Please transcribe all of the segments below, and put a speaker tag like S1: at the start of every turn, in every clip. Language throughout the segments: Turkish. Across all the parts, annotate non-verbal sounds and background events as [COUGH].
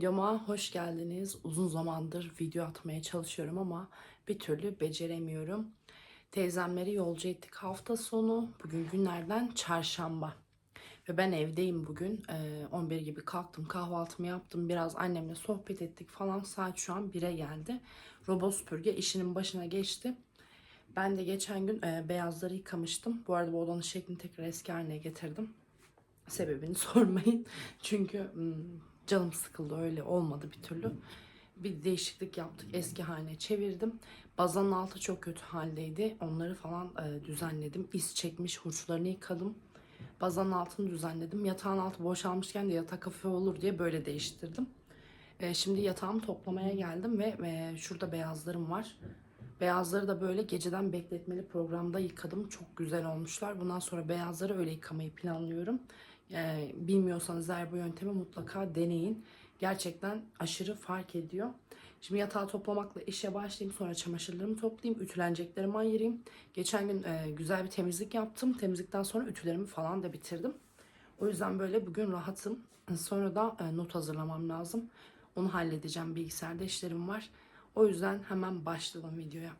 S1: videoma hoş geldiniz. Uzun zamandır video atmaya çalışıyorum ama bir türlü beceremiyorum. Teyzemleri yolcu ettik hafta sonu. Bugün günlerden çarşamba. Ve ben evdeyim bugün. Ee, 11 gibi kalktım, kahvaltımı yaptım. Biraz annemle sohbet ettik falan. Saat şu an 1'e geldi. Robot süpürge işinin başına geçti. Ben de geçen gün e, beyazları yıkamıştım. Bu arada bu odanın şeklini tekrar eski haline getirdim. Sebebini [LAUGHS] sormayın. Çünkü hmm, canım sıkıldı öyle olmadı bir türlü. Bir değişiklik yaptık. Eski haline çevirdim. Bazanın altı çok kötü haldeydi. Onları falan e, düzenledim. İz çekmiş hurçlarını yıkadım. Bazanın altını düzenledim. Yatağın altı boşalmışken de yatak hafif olur diye böyle değiştirdim. E, şimdi yatağımı toplamaya geldim ve e, şurada beyazlarım var. Beyazları da böyle geceden bekletmeli programda yıkadım. Çok güzel olmuşlar. Bundan sonra beyazları öyle yıkamayı planlıyorum. Ee, bilmiyorsanız eğer bu yöntemi mutlaka deneyin. Gerçekten aşırı fark ediyor. Şimdi yatağı toplamakla işe başlayayım. Sonra çamaşırlarımı toplayayım. Ütüleneceklerimi ayırayım. Geçen gün e, güzel bir temizlik yaptım. Temizlikten sonra ütülerimi falan da bitirdim. O yüzden böyle bugün rahatım. Sonra da e, not hazırlamam lazım. Onu halledeceğim. Bilgisayarda işlerim var. O yüzden hemen başlayalım videoya.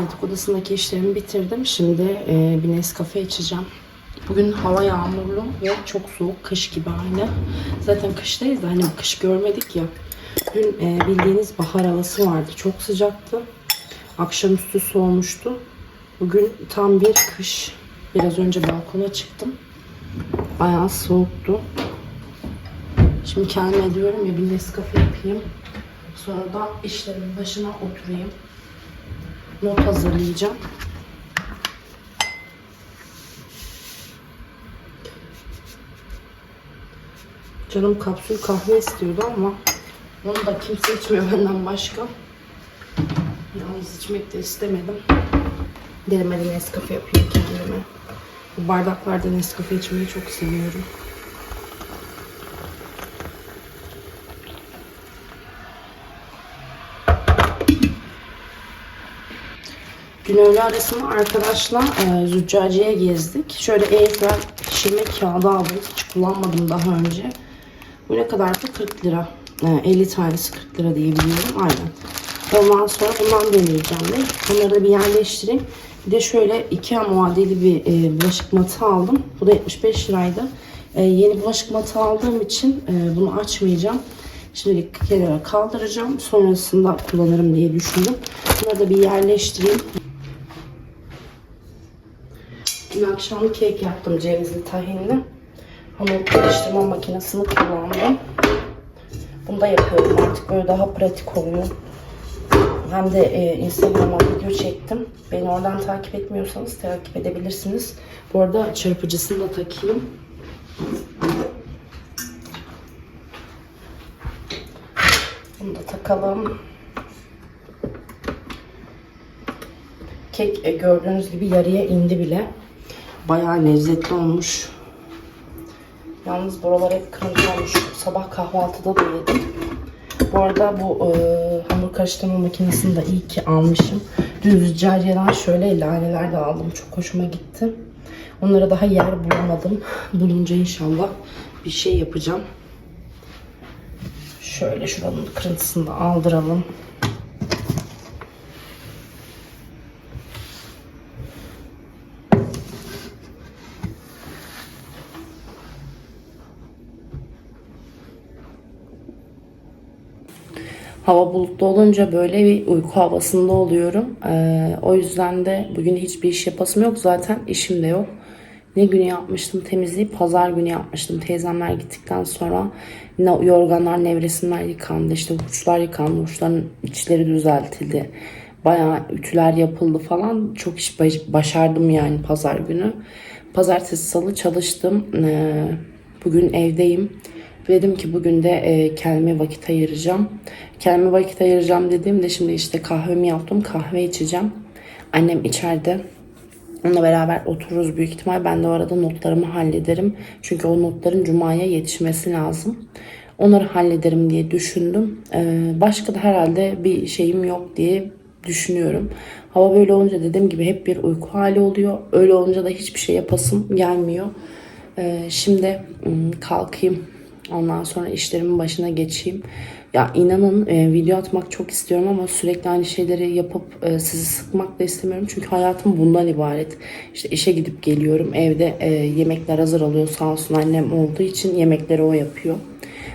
S1: Yatak odasındaki işlerimi bitirdim. Şimdi e, bir Nescafe içeceğim. Bugün hava yağmurlu ve çok soğuk. Kış gibi aynı. Zaten kıştayız da hani kış görmedik ya. Dün e, bildiğiniz bahar havası vardı. Çok sıcaktı. Akşamüstü soğumuştu. Bugün tam bir kış. Biraz önce balkona çıktım. Bayağı soğuktu. Şimdi kendime diyorum ya bir Nescafe yapayım. Sonra da işlerimin başına oturayım not hazırlayacağım. Canım kapsül kahve istiyordu ama Onu da kimse içmiyor benden başka. Yalnız içmek de istemedim. Dedim hadi Nescafe yapayım kendime. Bu bardaklarda Nescafe içmeyi çok seviyorum. Gün öğle arasında arkadaşlar e, züccaciye gezdik. Şöyle airfryer pişirme kağıdı aldım. Hiç kullanmadım daha önce. Bu ne kadar da 40 lira. E, 50 tanesi 40 lira diye biliyorum. Aynen. Ondan sonra bundan deneyeceğim de. Bunları da bir yerleştireyim. Bir de şöyle iki muadili bir e, bulaşık matı aldım. Bu da 75 liraydı. E, yeni bulaşık matı aldığım için e, bunu açmayacağım. Şimdilik kenara kaldıracağım. Sonrasında kullanırım diye düşündüm. Bunları da bir yerleştireyim. Dün akşam kek yaptım cevizli tahinli. Hamur karıştırma makinesini kullandım. Bunu da yapıyorum artık böyle daha pratik oluyor. Hem de e, Instagram'a video çektim. Beni oradan takip etmiyorsanız takip edebilirsiniz. Bu arada çırpıcısını da takayım. Bunu da takalım. Kek e, gördüğünüz gibi yarıya indi bile. Bayağı lezzetli olmuş. Yalnız buralar hep kırıntı olmuş. Sabah kahvaltıda da yedim. Bu arada bu e, hamur karıştırma makinesini de iyi ki almışım. Dün züccaciyeden şöyle laneler de aldım. Çok hoşuma gitti. Onlara daha yer bulamadım. Bulunca inşallah bir şey yapacağım. Şöyle şuranın kırıntısını da aldıralım. Hava bulutlu olunca böyle bir uyku havasında oluyorum. Ee, o yüzden de bugün hiçbir iş yapasım yok. Zaten işim de yok. Ne günü yapmıştım temizliği? Pazar günü yapmıştım. Teyzemler gittikten sonra yorganlar, nevresimler yıkandı. işte uçlar yıkandı. Uçların içleri düzeltildi. Bayağı ütüler yapıldı falan. Çok iş baş- başardım yani pazar günü. Pazartesi, salı çalıştım. Ee, bugün evdeyim. Dedim ki bugün de e, kendime vakit ayıracağım. Kendime vakit ayıracağım dediğimde şimdi işte kahvemi yaptım. Kahve içeceğim. Annem içeride. Onunla beraber otururuz büyük ihtimal. Ben de o arada notlarımı hallederim. Çünkü o notların Cuma'ya yetişmesi lazım. Onları hallederim diye düşündüm. Ee, başka da herhalde bir şeyim yok diye düşünüyorum. Hava böyle olunca dediğim gibi hep bir uyku hali oluyor. Öyle olunca da hiçbir şey yapasım gelmiyor. Ee, şimdi ım, kalkayım. Ondan sonra işlerimin başına geçeyim. Ya inanın e, video atmak çok istiyorum ama sürekli aynı şeyleri yapıp e, sizi sıkmak da istemiyorum. Çünkü hayatım bundan ibaret. İşte işe gidip geliyorum. Evde e, yemekler hazır oluyor. Sağ olsun annem olduğu için yemekleri o yapıyor.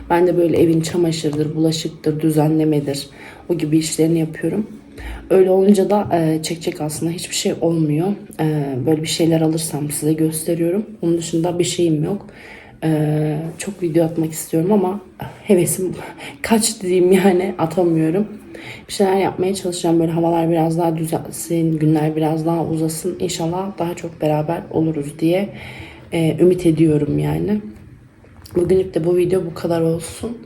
S1: Ben de böyle evin çamaşırdır, bulaşıktır, düzenlemedir. O gibi işlerini yapıyorum. Öyle olunca da e, çekecek aslında hiçbir şey olmuyor. E, böyle bir şeyler alırsam size gösteriyorum. Onun dışında bir şeyim yok. Ee, çok video atmak istiyorum ama hevesim [LAUGHS] kaç diyeyim yani atamıyorum. Bir şeyler yapmaya çalışacağım. Böyle havalar biraz daha düzelsin, günler biraz daha uzasın. İnşallah daha çok beraber oluruz diye e, ümit ediyorum yani. Bugünlük de bu video bu kadar olsun.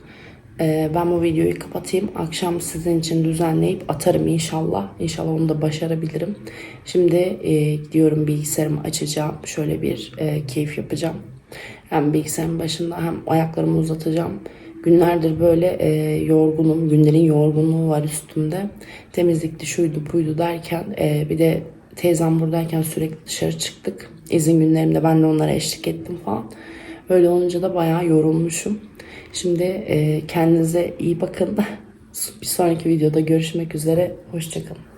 S1: Ee, ben bu videoyu kapatayım. Akşam sizin için düzenleyip atarım inşallah. İnşallah onu da başarabilirim. Şimdi e, gidiyorum bilgisayarımı açacağım. Şöyle bir e, keyif yapacağım. Hem bilgisayarın başında hem ayaklarımı uzatacağım. Günlerdir böyle e, yorgunum. Günlerin yorgunluğu var üstümde. Temizlikti şuydu buydu derken e, bir de teyzem buradayken sürekli dışarı çıktık. İzin günlerimde ben de onlara eşlik ettim falan. Öyle olunca da bayağı yorulmuşum. Şimdi e, kendinize iyi bakın. [LAUGHS] Bir sonraki videoda görüşmek üzere. Hoşçakalın.